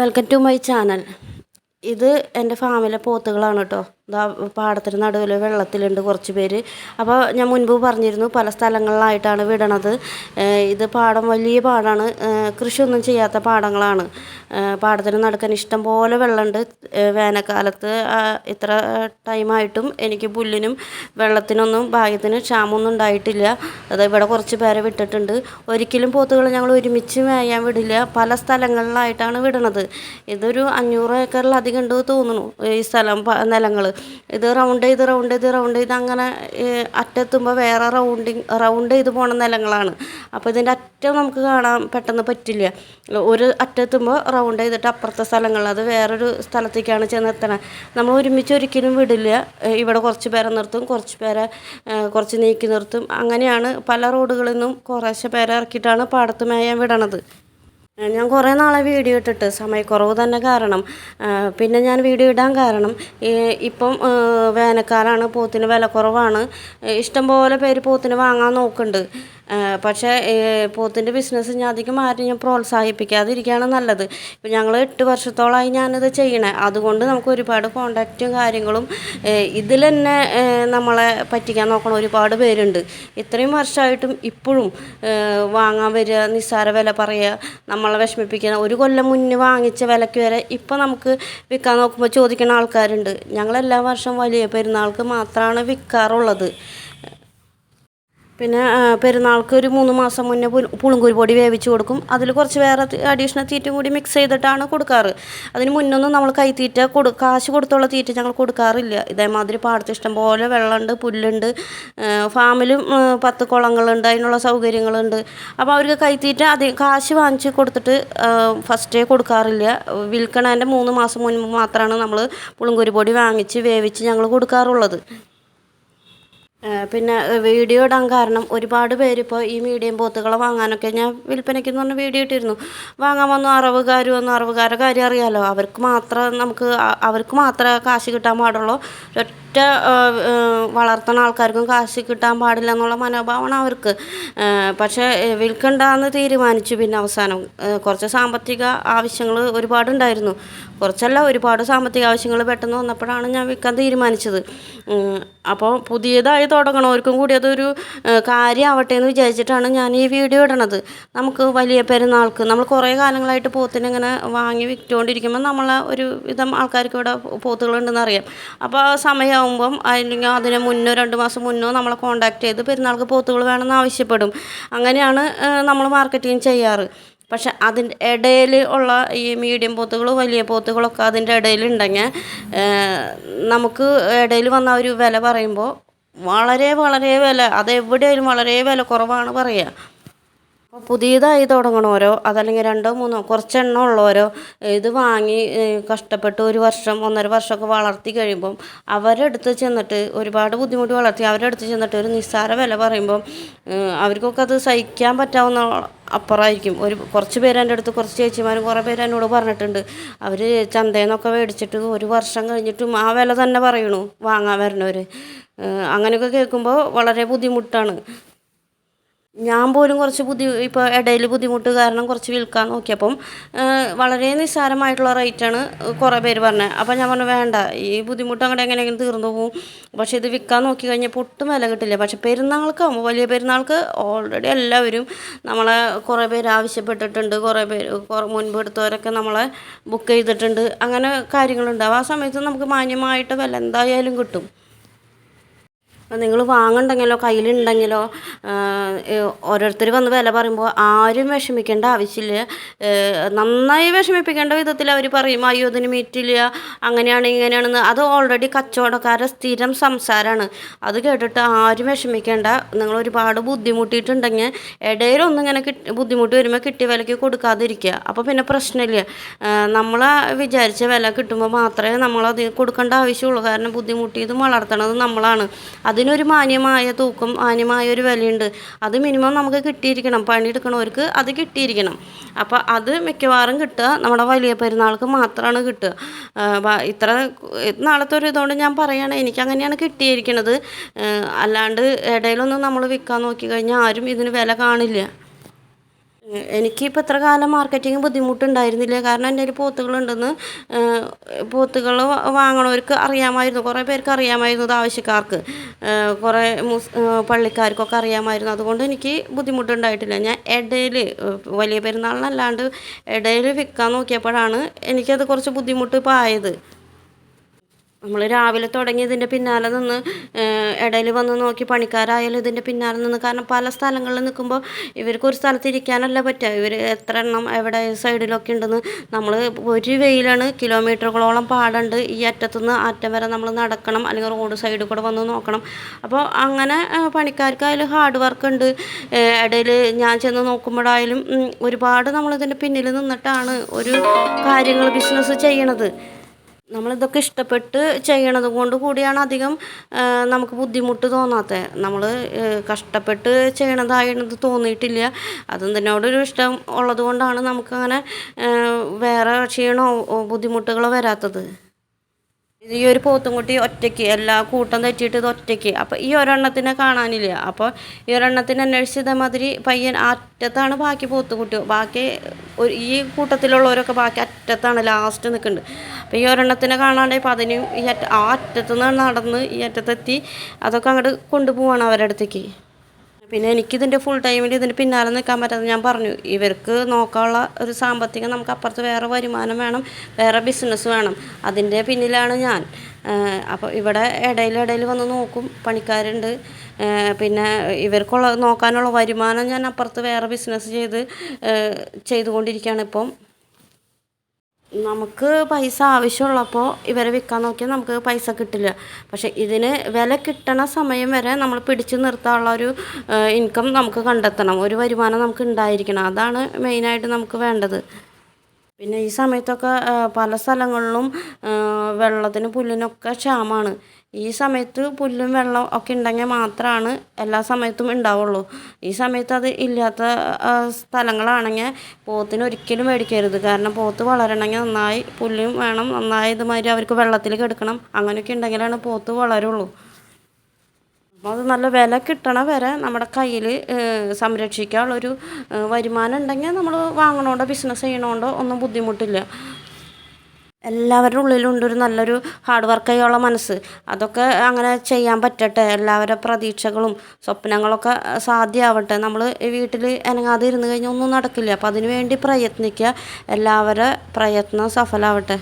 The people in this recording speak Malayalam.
വെൽക്കം ടു മൈ ചാനൽ ഇത് എന്റെ ഫാമിലെ പോത്തുകളാണ് കേട്ടോ ഇതാ പാടത്തിന് നടുവിൽ വെള്ളത്തിലുണ്ട് കുറച്ച് പേര്. അപ്പോൾ ഞാൻ മുൻപ് പറഞ്ഞിരുന്നു പല സ്ഥലങ്ങളിലായിട്ടാണ് വിടണത്. ഇത് പാടം വലിയ പാടാണ്. കൃഷിയൊന്നും ചെയ്യാത്ത പാടങ്ങളാണ്. പാടത്തിന് നടക്കാൻ ഇഷ്ടം പോലെ വെള്ളമുണ്ട് വേനൽക്കാലത്ത് ഇത്ര ടൈമായിട്ടും എനിക്ക് പുല്ലിനും വെള്ളത്തിനൊന്നും ഭാഗ്യത്തിന് ക്ഷാമമൊന്നും ഉണ്ടായിട്ടില്ല. അത് ഇവിടെ കുറച്ച് പേരെ വിട്ടിട്ടുണ്ട്. ഒരിക്കലും പോത്തുകൾ ഞങ്ങൾ ഒരുമിച്ച് മേയാൻ വിടില്ല. പല സ്ഥലങ്ങളിലായിട്ടാണ് വിടണത്. ഇതൊരു അഞ്ഞൂറ് ഏക്കറിലധികം ഉണ്ട് തോന്നുന്നു ഈ സ്ഥലം നിലങ്ങൾ. ഇത് റൗണ്ട് ചെയ്ത് റൗണ്ട് ചെയ്ത് റൗണ്ട് ചെയ്ത് അങ്ങനെ അറ്റെത്തുമ്പോൾ വേറെ റൗണ്ടിങ് റൗണ്ട് ചെയ്ത് പോണ നിലങ്ങളാണ്. അപ്പോൾ ഇതിന്റെ അറ്റം നമുക്ക് കാണാൻ പെട്ടെന്ന് പറ്റില്ല. ഒരു അറ്റെത്തുമ്പോൾ റൗണ്ട് ചെയ്തിട്ട് അപ്പുറത്തെ സ്ഥലങ്ങളിൽ അത് വേറൊരു സ്ഥലത്തേക്കാണ് ചെന്നെത്തണത് നമ്മൾ ഒരുമിച്ച് ഒരിക്കലും വിടില്ല. ഇവിടെ കുറച്ച് പേരെ നിർത്തും കുറച്ച് പേരെ കുറച്ച് നീക്കി നിർത്തും. അങ്ങനെയാണ് പല റോഡുകളിൽ നിന്നും കുറേശ്ശെ പേരെ ഇറക്കിയിട്ടാണ് പാടത്ത് മേയാൻ വിടണത്. ഞാൻ കുറേ നാളെ വീഡിയോ ഇട്ടിട്ട് സമയക്കുറവ് തന്നെ കാരണം പിന്നെ ഞാൻ വീഡിയോ ഇടാൻ കാരണം ഇപ്പം വേനൽക്കാലമാണ് പോത്തിന് വില കുറവാണ് ഇഷ്ടംപോലെ പേര് പോത്തിന് വാങ്ങാൻ നോക്കുന്നുണ്ട്. പക്ഷേ പോത്തിന്റെ ബിസിനസ് ഞാൻ അധികം ആരും ഞാൻ പ്രോത്സാഹിപ്പിക്കാതിരിക്കുകയാണ് നല്ലത്. ഇപ്പം ഞങ്ങൾ എട്ട് വർഷത്തോളമായി ഞാനിത് ചെയ്യണേ. അതുകൊണ്ട് നമുക്ക് ഒരുപാട് കോണ്ടാക്റ്റും കാര്യങ്ങളും ഇതിൽ തന്നെ നമ്മളെ പറ്റിക്കാൻ നോക്കണ. ഒരുപാട് പേരുണ്ട്. ഇത്രയും വർഷമായിട്ടും ഇപ്പോഴും വാങ്ങാൻ വരിക നിസ്സാര വില പറയുക നമ്മളെ വിഷമിപ്പിക്കുന്ന ഒരു കൊല്ലം മുന്നേ വാങ്ങിച്ച വിലയ്ക്ക് വരെ ഇപ്പം നമുക്ക് വിൽക്കാൻ നോക്കുമ്പോൾ ചോദിക്കുന്ന ആൾക്കാരുണ്ട്. ഞങ്ങളെല്ലാ വർഷം വലിയ പെരുന്നാൾക്ക് മാത്രമാണ് വിൽക്കാറുള്ളത്. പിന്നെ പെരുന്നാൾക്ക് ഒരു മൂന്ന് മാസം മുന്നേ പുളുങ്കുരു പൊടി വേവിച്ച് കൊടുക്കും. അതിൽ കുറച്ച് വേറെ അഡീഷണൽ തീറ്റയും കൂടി മിക്സ് ചെയ്തിട്ടാണ് കൊടുക്കാറ്. അതിന് മുന്നൊന്നും നമ്മൾ കൈത്തീറ്റ കൊടു കാശ് കൊടുത്തുള്ള തീറ്റ ഞങ്ങൾ കൊടുക്കാറില്ല. ഇതേമാതിരി പാടത്ത് ഇഷ്ടം പോലെ വെള്ളമുണ്ട് പുല്ലുണ്ട് ഫാമിലും പത്ത് കുളങ്ങളുണ്ട് അതിനുള്ള സൗകര്യങ്ങളുണ്ട്. അപ്പോൾ അവർക്ക് കൈത്തീറ്റ അധികം കാശ് വാങ്ങിച്ച് കൊടുത്തിട്ട് ഫസ്റ്റേ കൊടുക്കാറില്ല. വിൽക്കണതിന്റെ മൂന്ന് മാസം മുൻപ് മാത്രമാണ് നമ്മൾ പുളുങ്കുരു പൊടി വാങ്ങിച്ച് വേവിച്ച് ഞങ്ങൾ കൊടുക്കാറുള്ളത്. പിന്നെ വീഡിയോ ഇടാൻ കാരണം ഒരുപാട് പേരിപ്പോൾ ഈ മീഡിയം പോത്തുകളെ വാങ്ങാനൊക്കെ ഞാൻ വിൽപ്പനയ്ക്ക് എന്ന് പറഞ്ഞ വീഡിയോ ഇട്ടിരുന്നു. വാങ്ങാൻ വന്നു അറവുകാർ വന്നു. അറവുകാരുടെ കാര്യം അറിയാമല്ലോ അവർക്ക് മാത്രം നമുക്ക് അവർക്ക് മാത്രമേ കാശ് കിട്ടാൻ പാടുള്ളൂ. ഒറ്റ വളർത്തുന്ന ആൾക്കാർക്കും കാശ് കിട്ടാൻ പാടില്ല എന്നുള്ള മനോഭാവമാണ് അവർക്ക്. പക്ഷേ വിൽക്കണ്ടെന്ന് തീരുമാനിച്ചു പിന്നെ അവസാനം. കുറച്ച് സാമ്പത്തിക ആവശ്യങ്ങൾ ഒരുപാടുണ്ടായിരുന്നു. കുറച്ചല്ല ഒരുപാട് സാമ്പത്തിക ആവശ്യങ്ങൾ പെട്ടെന്ന് വന്നപ്പോഴാണ് ഞാൻ വിൽക്കാൻ തീരുമാനിച്ചത്. അപ്പോൾ പുതിയതായി തുടങ്ങണവർക്കും കൂടി അതൊരു കാര്യമാവട്ടെ എന്ന് വിചാരിച്ചിട്ടാണ് ഞാൻ ഈ വീഡിയോ ഇടണത്. നമുക്ക് വലിയ പെരുന്നാൾക്ക് നമ്മൾ കുറേ കാലങ്ങളായിട്ട് പോത്തിനെ ഇങ്ങനെ വാങ്ങി വിറ്റുകൊണ്ടിരിക്കുമ്പോൾ നമ്മളെ ഒരു വിധം ആൾക്കാർക്ക് ഇവിടെ പോത്തുകളുണ്ടെന്ന് അറിയാം. അപ്പോൾ ആ സമയമാകുമ്പം അല്ലെങ്കിൽ അതിന് മുന്നോ രണ്ട് മാസം മുന്നോ നമ്മളെ കോൺടാക്ട് ചെയ്ത് പെരുന്നാൾക്ക് പോത്തുകൾ വേണമെന്ന് ആവശ്യപ്പെടും. അങ്ങനെയാണ് നമ്മൾ മാർക്കറ്റിംഗ് ചെയ്യാറ്. പക്ഷെ അതിന്റെ ഇടയിൽ ഉള്ള ഈ മീഡിയം പോത്തുകൾ വലിയ പോത്തുകളൊക്കെ അതിന്റെ ഇടയിലുണ്ടെങ്കിൽ നമുക്ക് ഇടയിൽ വന്ന ഒരു വില പറയുമ്പോൾ വളരെ വളരെ വില. അത് എവിടെയായാലും വളരെ വില കുറവാണ് പറയുക അപ്പോൾ പുതിയതായി തുടങ്ങണോരോ അതല്ലെങ്കിൽ രണ്ടോ മൂന്നോ കുറച്ചെണ്ണം ഉള്ളവരോ ഇത് വാങ്ങി കഷ്ടപ്പെട്ട് ഒരു വർഷം ഒന്നര വർഷമൊക്കെ വളർത്തി കഴിയുമ്പം അവരെടുത്ത് ചെന്നിട്ട് ഒരുപാട് ബുദ്ധിമുട്ട് വളർത്തി അവരെടുത്ത് ചെന്നിട്ട് ഒരു നിസ്സാര വില പറയുമ്പം അവർക്കൊക്കെ അത് സഹിക്കാൻ പറ്റാവുന്ന അപ്പുറമായിരിക്കും. ഒരു കുറച്ച് പേര് എന്റെ അടുത്ത് കുറച്ച് ചേച്ചിമാരും കുറേ പേര് എന്നോട് പറഞ്ഞിട്ടുണ്ട്. അവർ ചന്തയിൽ നിന്നൊക്കെ മേടിച്ചിട്ട് ഒരു വർഷം കഴിഞ്ഞിട്ടും ആ വില തന്നെ പറയണു വാങ്ങാൻ വരണവർ അങ്ങനെയൊക്കെ കേൾക്കുമ്പോൾ വളരെ ബുദ്ധിമുട്ടാണ്. ഞാൻ പോലും കുറച്ച് ബുദ്ധി ഇപ്പോൾ ഇടയിൽ ബുദ്ധിമുട്ട് കാരണം കുറച്ച് വിൽക്കാൻ നോക്കിയപ്പം വളരെ നിസ്സാരമായിട്ടുള്ള റേറ്റാണ് കുറേ പേര് പറഞ്ഞത് അപ്പം ഞാൻ പറഞ്ഞു വേണ്ട ഈ ബുദ്ധിമുട്ട് അങ്ങോട്ട് എങ്ങനെയെങ്കിലും തീർന്നു പോകും പക്ഷേ ഇത് വിൽക്കാൻ നോക്കി കഴിഞ്ഞപ്പോൾ ഒട്ടും വില കിട്ടില്ല. പക്ഷേ പെരുന്നാൾക്കാകുമ്പോൾ വലിയ പെരുന്നാൾക്ക് ഓൾറെഡി എല്ലാവരും നമ്മളെ കുറേ പേര് ആവശ്യപ്പെട്ടിട്ടുണ്ട്. കുറേ പേര് കുറേ മുൻപ് എടുത്തവരൊക്കെ നമ്മളെ ബുക്ക് ചെയ്തിട്ടുണ്ട്. അങ്ങനെ കാര്യങ്ങളുണ്ട്. ആ സമയത്ത് നമുക്ക് മാന്യമായിട്ട് വില എന്തായാലും കിട്ടും. നിങ്ങൾ വാങ്ങണ്ടെങ്കിലോ കയ്യിലുണ്ടെങ്കിലോ ഓരോരുത്തർ വന്ന് വില പറയുമ്പോൾ ആരും വിഷമിക്കേണ്ട ആവശ്യമില്ല. നന്നായി വിഷമിപ്പിക്കേണ്ട വിധത്തിൽ അവർ പറയും അയ്യോ ഇതിന് മീറ്റില്ല അങ്ങനെയാണ് ഇങ്ങനെയാണെന്ന്. അത് ഓൾറെഡി കച്ചവടക്കാരുടെ സ്ഥിരം സംസാരമാണ്. അത് കേട്ടിട്ട് ആരും വിഷമിക്കേണ്ട. നിങ്ങൾ ഒരുപാട് ബുദ്ധിമുട്ടിയിട്ടുണ്ടെങ്കിൽ ഇടയിലൊന്നും ഇങ്ങനെ കിട്ടി ബുദ്ധിമുട്ട് വരുമ്പോൾ കിട്ടിയ വിലയ്ക്ക് കൊടുക്കാതിരിക്കുക. അപ്പോൾ പിന്നെ പ്രശ്നമില്ല. നമ്മൾ വിചാരിച്ച വില കിട്ടുമ്പോൾ മാത്രമേ നമ്മളത് കൊടുക്കേണ്ട ആവശ്യമുള്ളൂ. കാരണം ബുദ്ധിമുട്ടിയതും വളർത്തണത് നമ്മളാണ്. അതിനൊരു മാന്യമായ തൂക്കം മാന്യമായ ഒരു വിലയുണ്ട്. അത് മിനിമം നമുക്ക് കിട്ടിയിരിക്കണം. പണിയെടുക്കണവർക്ക് അത് കിട്ടിയിരിക്കണം. അപ്പോൾ അത് മിക്കവാറും കിട്ടുക. നമ്മുടെ വലിയ പെരുന്നാൾക്ക് മാത്രമാണ് കിട്ടുക. ഇത്ര നാളത്തെ ഒരു ഇതുകൊണ്ട് ഞാൻ പറയുകയാണ് എനിക്ക് അങ്ങനെയാണ് കിട്ടിയിരിക്കണത്. അല്ലാണ്ട് ഇടയിലൊന്നും നമ്മൾ വിൽക്കാൻ നോക്കി കഴിഞ്ഞാൽ ആരും ഇതിന് വില കാണില്ല. എനിക്കിപ്പോൾ ഇത്ര കാലം മാർക്കറ്റിംഗ് ബുദ്ധിമുട്ടുണ്ടായിരുന്നില്ല. കാരണം എന്റെ ഒരു പോത്തുകളുണ്ടെന്ന് പോത്തുകൾ വാങ്ങണവർക്ക് അറിയാമായിരുന്നു. കുറേ പേർക്ക് അറിയാമായിരുന്നു ആവശ്യക്കാർക്ക്. കുറേ മുസ് പള്ളിക്കാർക്കൊക്കെ അറിയാമായിരുന്നു. അതുകൊണ്ട് എനിക്ക് ബുദ്ധിമുട്ടുണ്ടായിട്ടില്ല. ഞാൻ ഇടയിൽ വലിയ പെരുന്നാളിനല്ലാണ്ട് ഇടയിൽ വിൽക്കാൻ നോക്കിയപ്പോഴാണ് എനിക്കത് കുറച്ച് ബുദ്ധിമുട്ട് ഇപ്പോൾ ആയത്. നമ്മൾ രാവിലെ തുടങ്ങി ഇതിന്റെ പിന്നാലെ നിന്ന് ഇടയിൽ വന്ന് നോക്കി പണിക്കാരായാലും ഇതിന്റെ പിന്നാലെ നിന്ന്. കാരണം പല സ്ഥലങ്ങളിൽ നിൽക്കുമ്പോൾ ഇവർക്ക് ഒരു സ്ഥലത്ത് ഇരിക്കാനല്ല പറ്റുക ഇവർ എത്ര എണ്ണം എവിടെ സൈഡിലൊക്കെ ഉണ്ടെന്ന്. നമ്മൾ ഒരു വെയിലാണ് കിലോമീറ്ററുകളോളം പാടുണ്ട്. ഈ അറ്റത്തുനിന്ന് അറ്റം വരെ നമ്മൾ നടക്കണം. അല്ലെങ്കിൽ റോഡ് സൈഡിൽ കൂടെ വന്ന് നോക്കണം. അപ്പോൾ അങ്ങനെ പണിക്കാർക്ക് പണിക്കാർക്കായാലും ഹാർഡ് വർക്ക് ഉണ്ട്. ഇടയിൽ ഞാൻ ചെന്ന് നോക്കുമ്പോഴായാലും ഒരുപാട് നമ്മളിതിന്റെ പിന്നിൽ നിന്നിട്ടാണ് ഒരു കാര്യങ്ങൾ ബിസിനസ് ചെയ്യണത്. നമ്മളിതൊക്കെ ഇഷ്ടപ്പെട്ട് ചെയ്യണത് കൊണ്ട് കൂടിയാണ് അധികം നമുക്ക് ബുദ്ധിമുട്ട് തോന്നാത്തത് നമ്മൾ കഷ്ടപ്പെട്ട് ചെയ്യണതായത് തോന്നിയിട്ടില്ല. അതും തന്നോടൊരു ഇഷ്ടം ഉള്ളത് കൊണ്ടാണ് നമുക്കങ്ങനെ വേറെ ക്ഷീണമോ ബുദ്ധിമുട്ടുകളോ വരാത്തത്. ഈ ഒരു പോത്തുംകുട്ടി ഒറ്റയ്ക്ക് എല്ലാ കൂട്ടം തെറ്റിയിട്ട് ഇത് ഒറ്റയ്ക്ക്. അപ്പോൾ ഈ ഒരെണ്ണത്തിനെ കാണാനില്ല. അപ്പോൾ ഈ ഒരെണ്ണത്തിനെ അന്വേഷിച്ച് ഇതേമാതിരി പയ്യൻ അറ്റത്താണ് ബാക്കി പോത്തുകുട്ടി ബാക്കി ഈ കൂട്ടത്തിലുള്ളവരൊക്കെ ബാക്കി അറ്റത്താണ് ലാസ്റ്റ് നിൽക്കുന്നത് അപ്പോൾ ഈ ഒരെണ്ണത്തിനെ കാണാണ്ട് ഇപ്പോൾ അതിനും ഈ അറ്റ ആ അറ്റത്തു നിന്ന് നടന്ന് ഈ അറ്റത്തെത്തി അതൊക്കെ അങ്ങോട്ട് കൊണ്ടുപോവാണ് അവരുടെ അടുത്തേക്ക് പിന്നെ എനിക്കിതിന്റെ ഫുൾ ടൈമിൽ ഇതിന് പിന്നാലെ നിൽക്കാൻ പറ്റാതെ ഞാൻ പറഞ്ഞു ഇവർക്ക് നോക്കാനുള്ള ഒരു സാമ്പത്തികം നമുക്ക് അപ്പുറത്ത് വേറെ വരുമാനം വേണം വേറെ ബിസിനസ് വേണം. അതിന്റെ പിന്നിലാണ് ഞാൻ. അപ്പോൾ ഇവിടെ ഇടയിൽ ഇടയിൽ വന്ന് നോക്കും പണിക്കാരുണ്ട്. പിന്നെ ഇവർക്കുള്ള നോക്കാനുള്ള വരുമാനം ഞാൻ അപ്പുറത്ത് വേറെ ബിസിനസ് ചെയ്ത് ചെയ്തുകൊണ്ടിരിക്കുകയാണ് ഇപ്പം. നമുക്ക് പൈസ ആവശ്യമുള്ളപ്പോൾ ഇവരെ വിൽക്കാൻ നോക്കിയാൽ നമുക്ക് പൈസ കിട്ടില്ല. പക്ഷേ ഇതിന് വില കിട്ടണ സമയം വരെ നമ്മൾ പിടിച്ചു നിർത്താനുള്ള ഒരു ഇൻകം നമുക്ക് കണ്ടെത്തണം. ഒരു വരുമാനം നമുക്ക് ഉണ്ടായിരിക്കണം. അതാണ് മെയിനായിട്ട് നമുക്ക് വേണ്ടത്. പിന്നെ ഈ സമയത്തൊക്കെ പല സ്ഥലങ്ങളിലും വെള്ളത്തിന് പുല്ലിനൊക്കെ ക്ഷാമമാണ് ഈ സമയത്ത് പുല്ലും വെള്ളം ഒക്കെ ഉണ്ടെങ്കിൽ മാത്രമാണ് എല്ലാ സമയത്തും ഉണ്ടാവുള്ളൂ. ഈ സമയത്ത് അത് ഇല്ലാത്ത സ്ഥലങ്ങളാണെങ്കിൽ പോത്തിന് ഒരിക്കലും മേടിക്കരുത്. കാരണം പോത്ത് വളരണമെങ്കിൽ നന്നായി പുല്ലും വേണം. നന്നായി ഇതുമാതിരി അവർക്ക് വെള്ളത്തിൽ കിടക്കണം. അങ്ങനെയൊക്കെ ഉണ്ടെങ്കിലാണ് പോത്ത് വളരുള്ളൂ. അപ്പോൾ അത് നല്ല വില കിട്ടണ വരെ നമ്മുടെ കയ്യിൽ സംരക്ഷിക്കാനുള്ളൊരു വരുമാനം ഉണ്ടെങ്കിൽ നമ്മൾ വാങ്ങണോണ്ടോ ബിസിനസ് ചെയ്യണോണ്ടോ ഒന്നും ബുദ്ധിമുട്ടില്ല. എല്ലാവരുടെ ഉള്ളിലുണ്ട് ഒരു നല്ലൊരു ഹാർഡ് വർക്ക് ചെയ്യാനുള്ള മനസ്സ്. അതൊക്കെ അങ്ങനെ ചെയ്യാൻ പറ്റട്ടെ. എല്ലാവരുടെ പ്രതീക്ഷകളും സ്വപ്നങ്ങളൊക്കെ സാധ്യമാവട്ടെ നമ്മൾ വീട്ടിൽ അനങ്ങാതെ ഇരുന്ന് കഴിഞ്ഞാൽ ഒന്നും നടക്കില്ല. അപ്പോൾ അതിനുവേണ്ടി പ്രയത്നിക്കുക. എല്ലാവരുടെ പ്രയത്നം സഫലമാവട്ടെ.